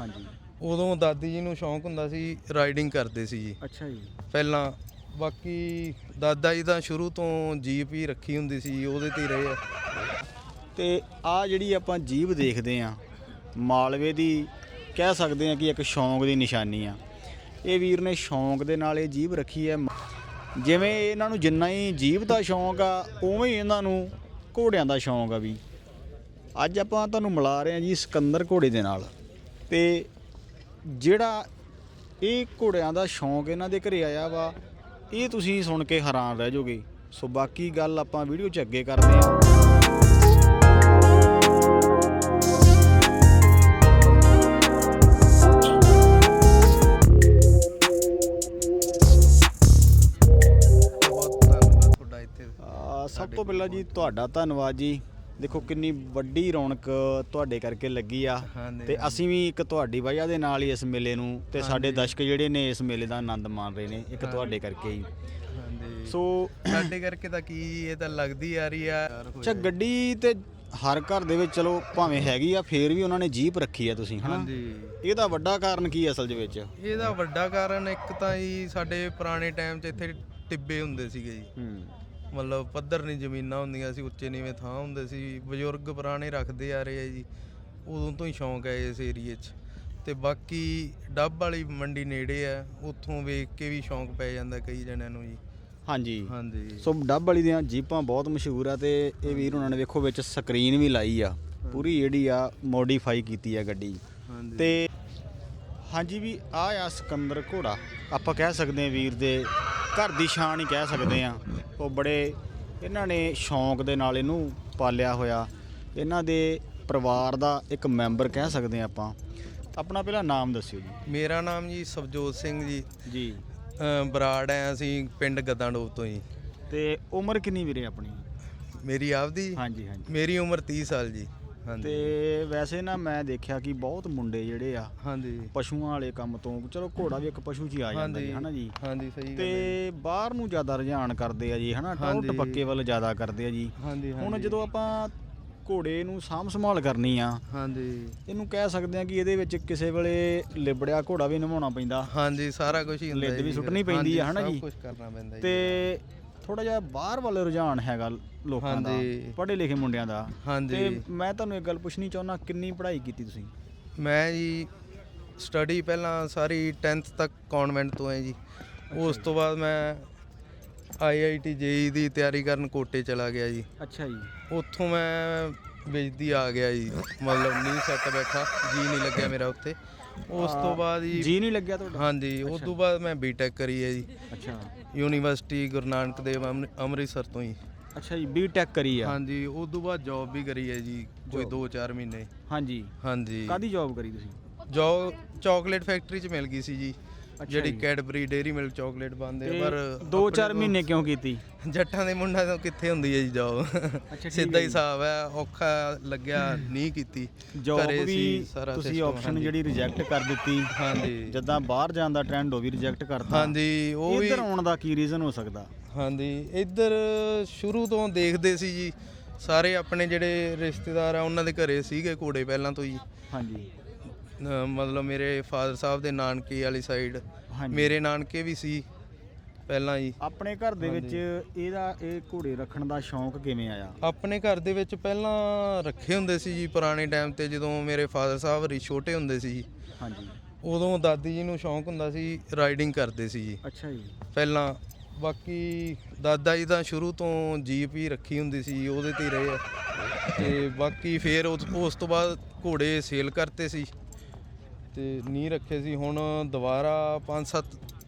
ਹਾਂਜੀ। ਉਦੋਂ ਦਾਦੀ ਜੀ ਨੂੰ ਸ਼ੌਂਕ ਹੁੰਦਾ ਸੀ ਰਾਈਡਿੰਗ ਕਰਦੇ ਸੀ ਜੀ। ਅੱਛਾ ਜੀ। ਪਹਿਲਾਂ ਬਾਕੀ ਦਾਦਾ ਜੀ ਤਾਂ ਸ਼ੁਰੂ ਤੋਂ ਜੀਪ ਹੀ ਰੱਖੀ ਹੁੰਦੀ ਸੀ ਉਹਦੇ ਤੇ ਹੀ ਰਹੇ ਆ। ਤੇ ਆ ਜਿਹੜੀ ਆਪਾਂ ਜੀਭ ਦੇਖਦੇ ਆ ਮਾਲਵੇ ਦੀ ਕਹਿ ਸਕਦੇ ਆ ਕਿ ਇੱਕ ਸ਼ੌਂਕ ਦੀ ਨਿਸ਼ਾਨੀ ਆ। ਇਹ ਵੀਰ ਨੇ ਸ਼ੌਂਕ ਦੇ ਨਾਲ ਇਹ ਜੀਭ ਰੱਖੀ ਹੈ। ਜਿਵੇਂ ਇਹਨਾਂ ਨੂੰ ਜਿੰਨਾ ਹੀ ਜੀਭ ਦਾ ਸ਼ੌਂਕ ਆ ਉਵੇਂ ਹੀ ਇਹਨਾਂ ਨੂੰ ਘੋੜਿਆਂ ਦਾ ਸ਼ੌਂਕ ਆ ਵੀ। ਅੱਜ ਆਪਾਂ ਤੁਹਾਨੂੰ ਮਿਲਾ ਰਹੇ ਆ ਜੀ ਸਿਕੰਦਰ ਘੋੜੇ ਦੇ ਨਾਲ। ਤੇ ਜਿਹੜਾ ਇਹ ਘੋੜਿਆਂ ਦਾ ਸ਼ੌਂਕ ਇਹਨਾਂ ਦੇ ਘਰੇ ਆਇਆ ਵਾ ਇਹ ਤੁਸੀਂ ਸੁਣ ਕੇ ਹੈਰਾਨ ਰਹਿ ਜਾਓਗੇ। ਸੋ ਬਾਕੀ ਗੱਲ ਆਪਾਂ ਵੀਡੀਓ 'ਚ ਅੱਗੇ ਕਰਦੇ ਆ, ਸਭ ਤੋਂ ਪਹਿਲਾਂ ਜੀ ਤੁਹਾਡਾ ਧੰਨਵਾਦ ਜੀ। ਦੇਖੋ ਕਿੰਨੀ ਵੱਡੀ ਰੌਣਕ ਤੁਹਾਡੇ ਕਰਕੇ ਲੱਗੀ ਆ ਤੇ ਅਸੀਂ ਵੀ ਇੱਕ ਤੁਹਾਡੀ ਵਜ੍ਹਾ ਦੇ ਨਾਲ ਹੀ ਇਸ ਮੇਲੇ ਨੂੰ ਤੇ ਸਾਡੇ ਦਰਸ਼ਕ ਜਿਹੜੇ ਨੇ ਇਸ ਮੇਲੇ ਦਾ ਆਨੰਦ ਮਾਣ ਰਹੇ ਨੇ ਇੱਕ ਤੁਹਾਡੇ ਕਰਕੇ ਹੀ। ਸੋ ਸਾਡੇ ਕਰਕੇ ਤਾਂ ਕੀ ਇਹ ਤਾਂ ਲੱਗਦੀ ਆ ਰਹੀ ਆ। ਅੱਛਾ ਗੱਡੀ ਤੇ ਹਰ ਘਰ ਦੇ ਵਿੱਚ ਚਲੋ ਭਾਵੇਂ ਹੈਗੀ ਆ ਫੇਰ ਵੀ ਉਹਨਾਂ ਨੇ ਜੀਪ ਰੱਖੀ ਆ ਤੁਸੀਂ ਹਨਾ? ਹਾਂਜੀ। ਇਹਦਾ ਵੱਡਾ ਕਾਰਨ ਕੀ ਅਸਲ ਦੇ ਵਿੱਚ? ਇਹਦਾ ਵੱਡਾ ਕਾਰਨ ਇੱਕ ਤਾਂ ਜੀ ਸਾਡੇ ਪੁਰਾਣੇ ਟਾਈਮ 'ਚ ਇੱਥੇ ਟਿੱਬੇ ਹੁੰਦੇ ਸੀਗੇ ਜੀ। ਹੂੰ। ਮਤਲਬ ਪੱਧਰ ਨਹੀਂ ਜ਼ਮੀਨਾਂ ਹੁੰਦੀਆਂ ਸੀ ਉੱਚੇ ਨੀਵੇਂ ਥਾਂ ਹੁੰਦੇ ਸੀ। ਬਜ਼ੁਰਗ ਪੁਰਾਣੇ ਰੱਖਦੇ ਆ ਰਹੇ ਆ ਜੀ। ਉਦੋਂ ਤੋਂ ਹੀ ਸ਼ੌਂਕ ਹੈ ਇਸ ਏਰੀਏ 'ਚ। ਤੇ ਬਾਕੀ ਡੱਬ ਵਾਲੀ ਮੰਡੀ ਨੇੜੇ ਆ ਉੱਥੋਂ ਵੇਖ ਕੇ ਵੀ ਸ਼ੌਂਕ ਪੈ ਜਾਂਦਾ ਕਈ ਜਣਿਆਂ ਨੂੰ ਜੀ। ਹਾਂਜੀ। ਹਾਂਜੀ। ਸੋ ਡੱਬ ਵਾਲੀ ਦੀਆਂ ਜੀਪਾਂ ਬਹੁਤ ਮਸ਼ਹੂਰ ਆ ਤੇ ਇਹ ਵੀਰ ਉਹਨਾਂ ਨੇ ਵੇਖੋ ਵਿੱਚ ਸਕਰੀਨ ਵੀ ਲਾਈ ਆ। ਪੂਰੀ ਜਿਹੜੀ ਆ ਮੋਡੀਫਾਈ ਕੀਤੀ ਆ ਗੱਡੀ। ਹਾਂਜੀ। ਤੇ ਹਾਂਜੀ ਵੀ ਆ ਆ ਸਿਕੰਦਰ ਘੋੜਾ। ਆਪਾਂ ਕਹਿ ਸਕਦੇ ਹਾਂ ਵੀਰ ਦੇ ਘਰ ਦੀ ਸ਼ਾਨ ਹੀ ਕਹਿ ਸਕਦੇ ਆ ਉਹ ਬੜੇ ਇਹਨਾਂ ਨੇ ਸ਼ੌਂਕ ਦੇ ਨਾਲ ਇਹਨੂੰ ਪਾਲਿਆ ਹੋਇਆ। ਇਹਨਾਂ ਦੇ ਪਰਿਵਾਰ ਦਾ ਇੱਕ ਮੈਂਬਰ ਕਹਿ ਸਕਦੇ ਆ ਆਪਾਂ। ਆਪਣਾ ਪਹਿਲਾਂ ਨਾਮ ਦੱਸਿਓ ਜੀ। ਮੇਰਾ ਨਾਮ ਜੀ ਸਵਜੋਤ ਸਿੰਘ ਜੀ। ਜੀ। ਬਰਾੜ ਹੈ ਅਸੀਂ ਪਿੰਡ ਗੱਦਾਂਡੋਬ ਤੋਂ ਜੀ। ਤੇ ਉਮਰ ਕਿੰਨੀ ਵੀਰੇ ਆਪਣੀ? ਮੇਰੀ ਆਪਦੀ? ਹਾਂਜੀ ਹਾਂਜੀ। ਮੇਰੀ ਉਮਰ 30 ਸਾਲ ਜੀ। ਤੇ ਵੈਸੇ ਨਾ ਮੈਂ ਦੇਖਿਆ ਕਿ ਬਹੁਤ ਮੁੰਡੇ ਜਿਹੜੇ ਆ ਹਾਂਜੀ। ਪਸ਼ੂਆਂ ਵਾਲੇ ਕੰਮ ਤੋਂ ਚਲੋ ਘੋੜਾ ਵੀ ਇੱਕ ਪਸ਼ੂ 'ਚ ਹੀ ਆ ਜਾਂਦਾ ਜੀ ਹਨਾ ਜੀ? ਹਾਂਜੀ ਸਹੀ ਗੱਲ ਹੈ ਤੇ ਬਾਹਰ ਨੂੰ ਜ਼ਿਆਦਾ ਰੁਝਾਨ ਕਰਦੇ ਆ ਜੀ ਹਨਾ? ਟੌਰ ਹਾਂਜੀ। ਟਪੱਕੇ ਵੱਲ ਜ਼ਿਆਦਾ ਕਰਦੇ ਆ ਜੀ। ਹਾਂਜੀ ਹੁਣ। ਜਦੋਂ ਆਪਾਂ ਘੋੜੇ ਨੂੰ ਸਾਂਭ ਸੰਭਾਲ ਕਰਨੀ ਆ ਹਾਂਜੀ। ਇਹਨੂੰ ਕਹਿ ਸਕਦੇ ਆ ਕਿ ਇਹਦੇ ਵਿੱਚ ਕਿਸੇ ਵੇਲੇ ਲਿਬੜਿਆ ਘੋੜਾ ਵੀ ਨਵਾਉਣਾ ਪੈਂਦਾ। ਹਾਂਜੀ ਸਾਰਾ ਕੁਝ ਹੀ ਹੁੰਦਾ ਲਿੱਦ ਵੀ ਸੁੱਟਣੀ। ਪੈਂਦੀ ਆ, ਹਨਾ ਸਭ ਜੀ? ਕੁਝ ਕਰਨਾ ਪੈਂਦਾ ਜੀ ਤੇ ਥੋੜਾ ਜਿਹਾ ਬਾਹਰ ਵੱਲ ਰੁਝਾਨ ਹੈਗਾ ਲੋਕਾਂ ਦਾ ਹਾਂਜੀ। ਪੜ੍ਹੇ ਲਿਖੇ ਮੁੰਡਿਆਂ ਦਾ। ਤੇ ਹਾਂਜੀ ਮੈਂ ਤੁਹਾਨੂੰ ਇੱਕ ਗੱਲ ਪੁੱਛਣੀ ਚਾਹੁੰਦਾ ਕਿੰਨੀ ਪੜ੍ਹਾਈ ਕੀਤੀ ਤੁਸੀਂ? ਮੈਂ ਜੀ ਸਟੱਡੀ ਪਹਿਲਾਂ ਸਾਰੀ 10th ਤੱਕ ਕਨਵੈਂਟ ਤੋਂ ਹੈ ਜੀ। ਉਸ ਤੋਂ ਬਾਅਦ ਮੈਂ ਆਈਆਈਟੀ ਜੇਈ ਦੀ ਤਿਆਰੀ ਕਰਨ ਕੋਟੇ ਚਲਾ ਗਿਆ ਜੀ। ਅੱਛਾ ਜੀ। ਉੱਥੋਂ ਮੈਂ ਵੇਚਦੀ ਆ ਗਿਆ ਜੀ। ਮਤਲਬ ਨਹੀਂ ਸੈੱਟ ਬੈਠਾ ਜੀ ਨਹੀਂ ਲੱਗਿਆ ਮੇਰਾ ਉੱਥੇ। ਉਸ ਤੋਂ ਬਾਅਦ ਜੀ ਜੀ ਨਹੀਂ ਲੱਗਿਆ ਤੁਹਾਡਾ? ਹਾਂਜੀ ਉਸ ਤੋਂ ਬਾਅਦ ਮੈਂ ਬੀਟੈਕ ਕਰੀ ਹੈ ਜੀ। ਅੱਛਾ। ਯੂਨੀਵਰਸਿਟੀ ਗੁਰੂ ਨਾਨਕ ਦੇਵ ਅੰਮ੍ਰਿ- ਅੰਮ੍ਰਿਤਸਰ ਤੋਂ ਹੀ। ਅੱਛਾ ਜੀ ਬੀਟੈਕ ਕਰੀ ਆ। ਹਾਂਜੀ ਉਸ ਤੋਂ ਬਾਅਦ ਜੌਬ ਵੀ ਕਰੀ ਹੈ ਜੀ ਕੋਈ 2-4 ਮਹੀਨੇ। ਹਾਂਜੀ। ਹਾਂਜੀ। ਕਾਦੀ ਜੌਬ ਕਰੀ ਤੁਸੀਂ? ਜੌਬ ਚਾਕਲੇਟ ਫੈਕਟਰੀ 'ਚ ਮਿਲ ਗਈ ਸੀ ਜੀ। ਜਿਹੜੀ। ਕੈਡਬਰੀ ਡੇਰੀ ਮਿਲਕ ਚਾਕਲੇਟ ਆ ਪਰ 2-4 ਆਪਣੇ ਮਹੀਨੇ ਕਿਉਂ ਕੀਤੀ? ਜੱਟਾਂ ਦੇ ਮੁੰਡਿਆਂ ਤੋਂ ਕਿੱਥੇ ਹੁੰਦੀ ਹੈ ਜੀ ਜੌਬ ਸਿੱਧਾ ਹੈ ਹੀ। ਹਿਸਾਬ ਹੈ ਔਖਾ ਲੱਗਿਆ ਨਹੀਂ ਕੀਤੀ। ਜੌਬ ਘਰੇ ਵੀ ਸੀ ਸਾਰਾ ਤੁਸੀਂ system, ਆਪਸ਼ਨ ਹਾਂਜੀ। ਜਿਹੜੀ ਰਿਜੈਕਟ ਕਰ ਦਿੱਤੀ ਹਾਂਜੀ। ਜਦਾਂ ਬਾਹਰ ਜਾਣ ਦਾ ਟ੍ਰੈਂਡ ਉਹ ਵੀ ਰਿਜੈਕਟ ਕਰਤਾ। ਹਾਂਜੀ ਉਹ ਵੀ ਇੱਧਰ ਆਉਣ ਦਾ ਕੀ ਰੀਜ਼ਨ ਹੋ ਸਕਦਾ? ਹਾਂਜੀ ਇੱਧਰ ਸ਼ੁਰੂ ਤੋਂ ਦੇਖਦੇ ਸੀ ਜੀ। ਸਾਰੇ ਆਪਣੇ ਜਿਹੜੇ ਰਿਸ਼ਤੇਦਾਰ ਆ ਉਹਨਾਂ ਦੇ ਘਰੇ ਸੀਗੇ ਘੋੜੇ ਪਹਿਲਾਂ ਤੋਂ ਹੀ। ਹਾਂਜੀ। ਅ, ਮਤਲਬ ਮੇਰੇ ਫਾਦਰ ਸਾਹਿਬ ਦੇ ਨਾਨਕੇ ਵਾਲੀ ਸਾਈਡ ਹਾਂਜੀ। ਮੇਰੇ ਨਾਨਕੇ ਵੀ ਸੀ ਪਹਿਲਾਂ ਹੀ ਆਪਣੇ ਘਰ ਦੇ ਵਿੱਚ ਇਹਦਾ ਇਹ ਘੋੜੇ ਰੱਖਣ ਦਾ ਸ਼ੌਂਕ ਕਿਵੇਂ ਆਇਆ? ਆਪਣੇ ਘਰ ਦੇ ਵਿੱਚ ਪਹਿਲਾਂ ਰੱਖੇ ਹੁੰਦੇ ਸੀ ਜੀ ਪੁਰਾਣੇ ਟਾਈਮ ਤੇ ਜਦੋਂ ਮੇਰੇ ਫਾਦਰ ਸਾਹਿਬ ਰੀ ਛੋਟੇ ਹੁੰਦੇ ਸੀ ਜੀ। ਹਾਂਜੀ। ਉਦੋਂ ਦਾਦੀ ਜੀ ਨੂੰ ਸ਼ੌਂਕ ਹੁੰਦਾ ਸੀ ਰਾਈਡਿੰਗ ਕਰਦੇ ਸੀ ਜੀ। ਅੱਛਾ ਜੀ। ਪਹਿਲਾਂ ਬਾਕੀ ਦਾਦਾ ਜੀ ਤਾਂ ਸ਼ੁਰੂ ਤੋਂ ਜੀਪ ਹੀ ਰੱਖੀ ਹੁੰਦੀ ਸੀ ਉਹਦੇ ਤੇ ਹੀ ਰਹੇ ਆ। ਤੇ ਬਾਕੀ ਫੇਰ ਉਸ ਉਸ ਤੋਂ ਬਾਅਦ ਘੋੜੇ ਸੇਲ ਕਰਤੇ ਸੀ। ਤੇ ਨਹੀਂ ਰੱਖੇ ਸੀ। ਹੁਣ ਦੁਬਾਰਾ 5-7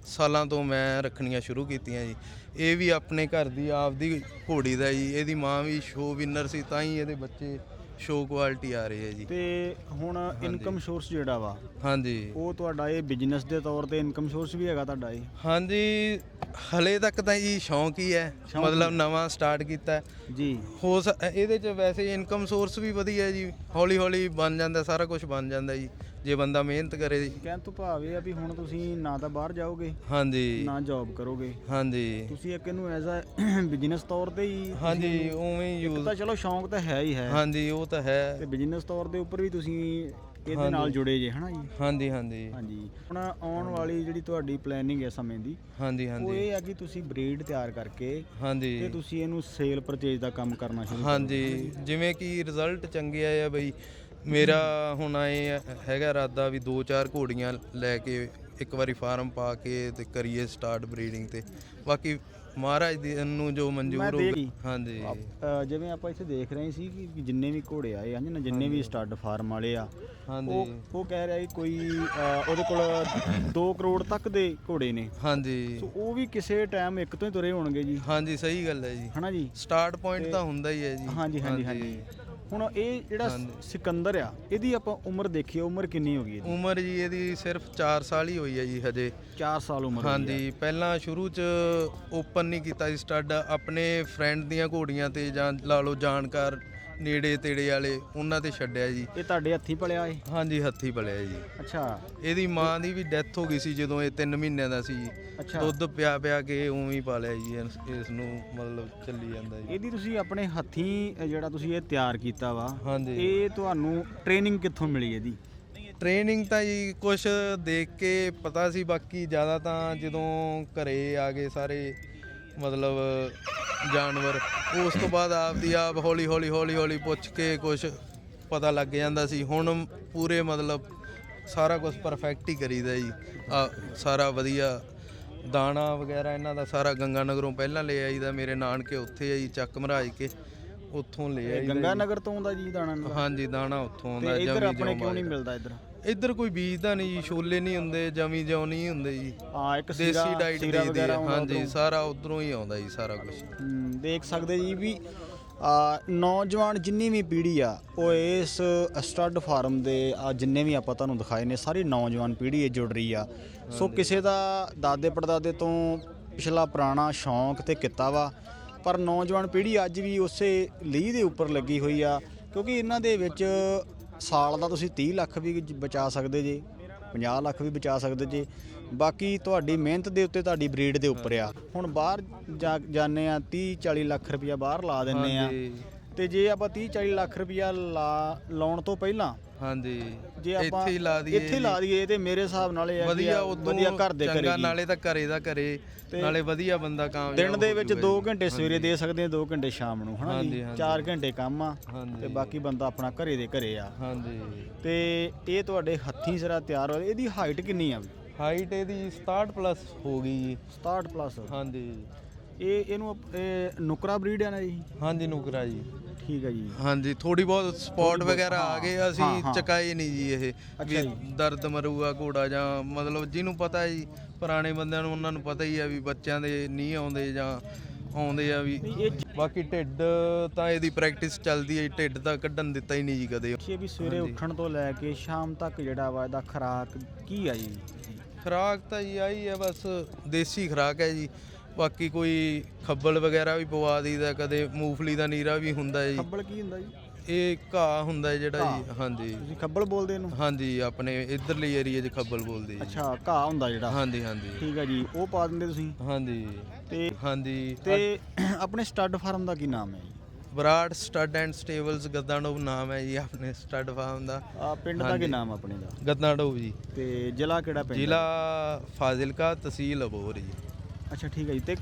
ਸਾਲਾਂ ਤੋਂ ਮੈਂ ਰੱਖਣੀਆਂ ਸ਼ੁਰੂ ਕੀਤੀਆਂ ਜੀ। ਇਹ ਵੀ ਆਪਣੇ ਘਰ ਦੀ ਆਪਦੀ ਘੋੜੀ ਦਾ ਜੀ। ਇਹਦੀ ਮਾਂ ਵੀ ਸ਼ੋ ਵਿਨਰ ਸੀ ਤਾਂ ਹੀ ਇਹਦੇ ਬੱਚੇ ਸ਼ੋ ਕੁਆਲਿਟੀ ਆ ਰਹੀ ਹੈ ਜੀ। ਤੇ ਹੁਣ ਇਨਕਮ ਸੋਰਸ ਜਿਹੜਾ ਵਾ ਹਾਂਜੀ। ਉਹ ਤੁਹਾਡਾ ਇਹ ਬਿਜ਼ਨਸ ਦੇ ਤੌਰ ਤੇ ਇਨਕਮ ਸੋਰਸ ਵੀ ਹੈਗਾ ਤੁਹਾਡਾ ਇਹ? ਹਾਂਜੀ ਹਲੇ ਤੱਕ ਤਾਂ ਜੀ ਸ਼ੌਂਕ ਹੀ ਹੈ। ਮਤਲਬ ਨਵਾਂ ਸਟਾਰਟ ਕੀਤਾ। ਜੀ। ਹੋ ਇਹਦੇ ਚ ਵੈਸੇ ਇਨਕਮ ਸੋਰਸ ਵੀ ਵਧੀਆ ਜੀ। ਹੌਲੀ ਹੌਲੀ ਬਣ ਜਾਂਦਾ ਸਾਰਾ ਕੁਝ ਬਣ ਜਾਂਦਾ ਜੀ। ਜੇ ਬੰਦਾ ਮਿਹਨਤ ਕਰੇ। ਜੀ। ਕਹਿਣ ਤੋਂ ਭਾਵ ਇਹ ਆ ਵੀ ਹੁਣ ਤੁਸੀਂ ਨਾ ਤਾਂ ਬਾਹਰ ਜਾਓਗੇ ਹਾਂਜੀ। ਨਾ ਜੌਬ ਕਰੋਗੇ। ਹਾਂਜੀ। ਤੁਸੀਂ ਇੱਕ ਇਹਨੂੰ ਐਜ਼ ਅ ਬਿਜ਼ਨਸ ਤੌਰ ਤੇ ਹੀ ਹਾਂਜੀ ਉਵੇਂ ਇੱਕ ਯੂਜ਼ ਤਾਂ ਚਲੋ ਸ਼ੌਂਕ ਤਾਂ ਹੈ ਹੀ ਹੈ। ਹਾਂਜੀ ਉਹ ਤਾਂ ਹੈ। ਤੇ ਬਿਜ਼ਨਸ ਤੌਰ ਦੇ ਉੱਪਰ ਵੀ ਤੁਸੀਂ ਇਹਦੇ ਨਾਲ ਜੁੜੇ ਜੇ ਹਨਾ ਜੀ? ਹਾਂਜੀ ਹਾਂਜੀ। ਹਾਂਜੀ। ਹੁਣ ਆਉਣ ਵਾਲੀ ਜਿਹੜੀ ਤੁਹਾਡੀ ਪਲੈਨਿੰਗ ਹੈ ਸਮੇਂ ਦੀ ਹਾਂਜੀ ਉਹ ਹਾਂਜੀ। ਇਹ ਆ ਕਿ ਤੁਸੀਂ ਬਰੀਡ ਤਿਆਰ ਕਰਕੇ ਤੇ ਹਾਂਜੀ ਤੁਸੀਂ ਇਹਨੂੰ ਸੇਲ ਪਰਚੇਜ ਦਾ ਕੰਮ ਕਰਨਾ ਸ਼ੁਰੂ। ਹਾਂਜੀ। ਜਿਵੇਂ ਕਿ ਰਿਜ਼ਲਟ ਚੰਗੇ ਆਏ ਆ ਬਈ ਮੇਰਾ ਹੁਣ ਆਏ ਆ- ਹੈਗਾ ਇਰਾਦਾ ਵੀ ਦੋ ਚਾਰ ਘੋੜੀਆਂ ਲੈ ਕੇ ਇੱਕ ਵਾਰੀ ਫਾਰਮ ਪਾ ਕੇ ਤੇ ਕਰੀਏ ਸਟਾਰਟ ਬਰੀਡਿੰਗ ਤੇ। ਬਾਕੀ ਮਹਾਰਾਜ ਦੀ ਨੂੰ ਜੋ ਮੈਂ ਮਨਜ਼ੂਰ ਦੇਖ- ਹੋਊ ਹਾਂਜੀ। ਅ, ਜਿਵੇਂ ਆਪਾਂ ਇੱਥੇ ਦੇਖ ਰਹੇ ਸੀ ਕਿ ਜਿੰਨੇ ਵੀ ਘੋੜੇ ਆਏ ਹਨ ਨਾ ਜਿੰਨੇ ਵੀ ਸਟੱਡ ਫਾਰਮ ਵਾਲੇ ਆ ਉਹ ਹਾਂਜੀ। ਉਹ ਕਹਿ ਰਿਹਾ ਕਿ ਕੋਈ ਅ, ਉਹਦੇ ਕੋਲ 2 ਕਰੋੜ ਤੱਕ ਦੇ ਘੋੜੇ ਨੇ। ਹਾਂਜੀ। ਸੋ ਉਹ ਵੀ ਕਿਸੇ ਟਾਈਮ ਇੱਕ ਤੋਂ ਹੀ ਤੁਰੇ ਹੋਣਗੇ ਜੀ। ਹਾਂਜੀ ਸਹੀ ਗੱਲ ਹੈ ਜੀ। ਹਨਾ ਜੀ? ਸਟਾਰਟ ਪੁਆਇੰਟ ਤਾਂ ਹੁੰਦਾ ਹੀ ਹੈ ਜੀ। ਹਾਂਜੀ ਹਾਂਜੀ। ਹਾਂਜੀ। ਹੁਣ ਇਹ ਜਿਹੜਾ ਸਿਕੰਦਰ ਆ ਇਹਦੀ ਆਪਾਂ ਉਮਰ ਦੇਖੀਏ ਉਮਰ ਕਿੰਨੀ ਹੋ ਗਈ ਇਹਦੀ? ਉਮਰ ਜੀ ਇਹਦੀ ਸਿਰਫ 4 ਸਾਲ ਹੀ ਹੋਈ ਹੈ ਜੀ ਹਜੇ। 4 ਸਾਲ ਉਮਰ। ਹਾਂਜੀ ਪਹਿਲਾਂ ਸ਼ੁਰੂ ਚ ਓਪਨ ਨਹੀਂ ਕੀਤਾ ਸੀ ਸਟੱਡ ਆਪਣੇ ਫਰੈਂਡ ਦੀਆਂ ਘੋੜੀਆਂ ਤੇ ਜਾਂ ਲਾ ਲਓ ਜਾਣਕਾਰ ਨੇੜੇ ਤੇੜੇ ਵਾਲੇ ਉਹਨਾਂ ਤੇ ਛੱਡਿਆ ਜੀ। ਇਹ ਤੁਹਾਡੇ ਹੱਥੀ ਪਲਿਆ ਏ ਹਾਂਜੀ ਹੱਥੀ ਪਲਿਆ ਜੀ। ਅੱਛਾ। ਇਹਦੀ ਮਾਂ ਦੀ ਵੀ ਡੈਥ ਹੋ ਗਈ ਸੀ ਜਦੋਂ ਇਹ 3 ਮਹੀਨਿਆਂ ਦਾ ਸੀ ਜੀ। ਅੱਛਾ। ਦੁੱਧ ਪਿਆ ਪਿਆ ਕੇ ਉਵੇਂ ਹੀ ਪਾਲਿਆ ਜੀ ਇਸ ਇਸ ਨੂੰ ਮਤਲਬ ਚੱਲੀ ਜਾਂਦਾ ਜੀ। ਇਹਦੀ ਤੁਸੀਂ ਆਪਣੇ ਹੱਥੀ ਜਿਹੜਾ ਤੁਸੀਂ ਇਹ ਤਿਆਰ ਕੀਤਾ ਵਾ ਹਾਂਜੀ। ਇਹ ਤੁਹਾਨੂੰ ਟ੍ਰੇਨਿੰਗ ਕਿੱਥੋਂ ਮਿਲੀ ਇਹਦੀ? ਟ੍ਰੇਨਿੰਗ ਤਾਂ ਜੀ ਕੁਝ ਦੇਖ ਕੇ ਪਤਾ ਸੀ ਬਾਕੀ ਜ਼ਿਆਦਾ ਤਾਂ ਜਦੋਂ ਘਰੇ ਆ ਗਏ ਸਾਰੇ ਮਤਲਬ ਜਾਨਵਰ। ਉਸ ਤੋਂ ਬਾਅਦ ਆਪਦੀ ਆਪ ਹੌਲੀ ਹੌਲੀ ਹੌਲੀ ਹੌਲੀ ਪੁੱਛ ਕੇ ਕੁਝ ਪਤਾ ਲੱਗ ਜਾਂਦਾ ਸੀ। ਹੁਣ ਪੂਰੇ ਮਤਲਬ ਸਾਰਾ ਕੁਝ ਪਰਫੈਕਟ ਹੀ ਕਰੀਦਾ ਜੀ। ਆ ਸਾਰਾ ਵਧੀਆ। ਦਾਣਾ ਵਗੈਰਾ ਇਹਨਾਂ ਦਾ ਸਾਰਾ ਗੰਗਾ ਨਗਰੋਂ ਪਹਿਲਾਂ ਲੈ ਆਈਦਾ। ਮੇਰੇ ਨਾਨਕੇ ਉੱਥੇ ਆ ਜੀ ਚੱਕ ਮਹਾਰਾਜ ਕੇ ਉੱਥੋਂ ਲੈ ਆਈਦਾ ਗੰਗਾ ਨਗਰ ਤੋਂ ਆਉਂਦਾ ਜੀ ਦਾਣਾ? ਹਾਂਜੀ ਦਾਣਾ ਉੱਥੋਂ ਆਉਂਦਾ ਇੱਧਰ ਜਮੀ ਆਪਣੇ ਜਿਉਂ ਕਿਉਂ ਨਹੀਂ। ਮਿਲਦਾ ਇੱਧਰ? ਇੱਧਰ ਕੋਈ ਬੀਜ ਤਾਂ ਨਹੀਂ ਜੀ ਛੋਲੇ ਨਹੀਂ ਹੁੰਦੇ ਜਮੀ ਜਿਉਂ ਨਹੀਂ ਹੁੰਦੇ ਜੀ। ਹਾਂ ਇੱਕ ਸੀਰਾ ਦੇਸੀ ਡਾਈਟ ਸੀਰਾ ਦੇਈਦੀ ਵਗੈਰਾ ਹੈ ਹਾਂਜੀ ਉੱਧਰੋਂ। ਸਾਰਾ ਉਧਰੋਂ ਹੀ ਆਉਂਦਾ ਜੀ ਸਾਰਾ ਕੁਝ ਹਮ, ਦੇਖ ਸਕਦੇ ਜੀ ਵੀ ਆ ਨੌਜਵਾਨ ਜਿੰਨੀ ਵੀ ਪੀੜ੍ਹੀ ਆ ਉਹ ਇਸ ਸਟੱਡ ਫਾਰਮ ਦੇ ਆ ਜਿੰਨੇ ਵੀ ਆਪਾਂ ਤੁਹਾਨੂੰ ਦਿਖਾਏ ਨੇ ਸਾਰੀ ਨੌਜਵਾਨ ਪੀੜ੍ਹੀ ਇਹ ਜੁੜ ਰਹੀ ਆ। ਸੋ ਕਿਸੇ ਦਾ ਦਾਦੇ ਪੜਦਾਦੇ ਤੋਂ ਪਿਛਲਾ ਪੁਰਾਣਾ ਸ਼ੌਂਕ ਤੇ ਕਿੱਤਾ ਵਾ ਪਰ ਨੌਜਵਾਨ ਪੀੜ੍ਹੀ ਅੱਜ ਵੀ ਉਸੇ ਲੀਹ ਦੇ ਉੱਪਰ ਲੱਗੀ ਹੋਈ ਆ ਕਿਉਂਕਿ ਇਹਨਾਂ ਦੇ ਵਿੱਚ ਸਾਲ ਦਾ ਤੁਸੀਂ 30 ਲੱਖ ਵੀ ਬਚਾ ਸਕਦੇ ਜੇ 50 ਲੱਖ ਵੀ ਬਚਾ ਸਕਦੇ ਜੇ। ਬਾਕੀ ਤੁਹਾਡੀ ਮਿਹਨਤ ਦੇ ਉੱਤੇ ਤੁਹਾਡੀ ਬਰੀਡ ਦੇ ਉੱਪਰ ਆ। ਹੁਣ ਬਾਹਰ ਜਾ, ਜਾਂਦੇ ਆ 30 40 ਲੱਖ ਰੁਪਇਆ ਬਾਹਰ ਲਾ ਦਿੰਨੇ ਆ। ਤੇ ਜੇ ਆਪਾਂ 30 40 ਲੱਖ ਰੁਪਇਆ ਲਾ ਲਾਉਣ ਤੋਂ ਪਹਿਲਾਂ ਹਾਂਜੀ। ਜੇ ਆਪਾਂ ਇੱਥੇ ਹੀ ਲਾ ਦਈਏ ਇੱਥੇ ਲਾ ਦਈਏ ਤੇ ਮੇਰੇ ਹਿਸਾਬ ਨਾਲ ਇਹ ਕਿ ਵਧੀਆ ਉਦੋਂ ਵਧੀਆ ਘਰ ਦੇ ਚੰਗਾ ਕਰੇਗੀ ਨਾਲੇ ਤਾਂ ਘਰੇ ਦਾ ਘਰੇ ਨਾਲੇ ਵਧੀਆ ਬੰਦਾ ਕਾਮਯਾਬ ਦਿਨ ਦੇ ਹੋ ਵਿੱਚ ਜਾਊਗਾ 2 ਜੀ। ਘੰਟੇ ਸਵੇਰੇ ਦੇ ਸਕਦੇ ਆ 2 ਘੰਟੇ ਸ਼ਾਮ ਨੂੰ ਹਨਾ ਹਾਂਜੀ, ਜੀ? ਹਾਂਜੀ। 4 ਘੰਟੇ ਕੰਮ ਆ ਹਾਂਜੀ। ਤੇ ਬਾਕੀ ਬੰਦਾ ਆਪਣਾ ਘਰੇ ਦੇ ਘਰੇ ਆ। ਹਾਂਜੀ। ਤੇ ਇਹ ਤੁਹਾਡੇ ਹੱਥੀਂ ਸਿਰਾ ਤਿਆਰ ਹੋਇਆ ਇਹਦੀ ਹਾਈਟ ਕਿੰਨੀ ਆ ਹਾਈਟ ਇਹਦੀ 67 ਪਲੱਸ ਹੋ ਗਈ ਜੀ। 67 ਪਲੱਸ ਹਾਂਜੀ। ਇਹ ਇਹਨੂੰ ਅਪ- ਇਹ ਨੁਕਰਾ ਬਰੀਡ ਆ ਨਾ ਜੀ? ਹਾਂਜੀ ਨੁਕਰਾ ਜੀ। ਠੀਕ ਹੈ ਜੀ ਹਾਂਜੀ ਥੋੜੀ ਬਹੁਤ ਸਪੌਟ ਵਗੈਰਾ ਆ ਗਏ ਹਾਂ, ਅਸੀਂ। ਚਕਾਏ ਨਹੀਂ ਜੀ ਇਹ ਵੀ ਜੀ। ਦਰਦ ਮਰੂਗਾ ਘੋੜਾ ਜਾਂ ਮਤਲਬ ਜਿਹਨੂੰ ਪਤਾ ਹੈ ਜੀ ਪੁਰਾਣੇ ਬੰਦਿਆਂ ਨੂੰ ਉਹਨਾਂ ਨੂੰ ਪਤਾ ਹੀ ਆ ਵੀ ਬੱਚਿਆਂ ਦੇ ਨਹੀਂ ਆਉਂਦੇ ਜਾਂ ਆਉਂਦੇ ਆ ਵੀ ਇਹ ਬਾਕੀ ਢਿੱਡ ਤਾਂ ਇਹਦੀ ਪ੍ਰੈਕਟਿਸ ਚੱਲਦੀ ਹੈ ਜੀ, ਢਿੱਡ ਤਾਂ ਕੱਢਣ ਦਿੱਤਾ ਹੀ ਨਹੀਂ ਜੀ ਕਦੇ ਦੇਖੀਏ ਵੀ ਸਵੇਰੇ ਹਾਂਜੀ। ਉੱਠਣ ਤੋਂ ਲੈ ਕੇ ਸ਼ਾਮ ਤੱਕ ਜਿਹੜਾ ਵਾ ਇਹਦਾ ਖਰਾਕ ਕੀ ਆ ਜੀ ਖੁਰਾਕ ਤਾਂ ਜੀ ਆਹੀ ਹੈ ਬਸ ਦੇਸੀ ਖੁਰਾਕ ਹੈ ਜੀ ਬਾਕੀ ਕੋਈ ਖੱਬਲ ਵਗੈਰਾ ਵੀ ਪਵਾ ਦਈਦਾ ਕਦੇ ਮੂੰਗਫਲੀ ਦਾ ਨੀਰਾ ਵੀ ਹੁੰਦਾ ਜੀ। ਖੱਬਲ ਕੀ ਹੁੰਦਾ ਜੀ? ਇਹ ਘਾਹ ਹੁੰਦਾ ਹੈ ਜਿਹੜਾ ਜੀ ਹਾਂਜੀ। ਤੁਸੀਂ ਖੱਬਲ ਬੋਲਦੇ ਇਹਨੂੰ? ਹਾਂਜੀ ਆਪਣੇ ਇਧਰਲੀ ਏਰੀਆ 'ਚ ਖੱਬਲ ਬੋਲਦੇ ਜੀ। ਅੱਛਾ ਘਾਹ ਹੁੰਦਾ ਜਿਹੜਾ? ਹਾਂਜੀ ਹਾਂਜੀ। ਠੀਕ ਹੈ ਜੀ ਉਹ ਪਾ ਦਿੰਦੇ ਤੁਸੀਂ? ਹਾਂਜੀ। ਤੇ ਹਾਂਜੀ ਤੇ ਆਪਣੇ ਸਟੱਡ ਫਾਰਮ ਦਾ ਕੀ ਨਾਮ ਹੈ ਜੀ? Brar stud and stables Gaddandob ਨਾਮ ਹੈ ਜੀ ਆਪਣੇ ਸਟੱਡ ਫਾਰਮ ਦਾ। ਆ ਪਿੰਡ ਦਾ ਕੀ ਨਾਮ ਆਪਣੇ ਦਾ? ਗੱਦਾਂਡੋਬ ਜੀ। ਤੇ ਜ਼ਿਲ੍ਹਾ ਕਿਹੜਾ ਪਿੰਡ ਜ਼ਿਲ੍ਹਾ ਫਾਜ਼ਿਲਕਾ ਤਹਿਸੀਲ ਅਬੋਹਰ ਜੀ। ਅੱਛਾ ਠੀਕ ਹੈ ਜੀ। ਅਤੇ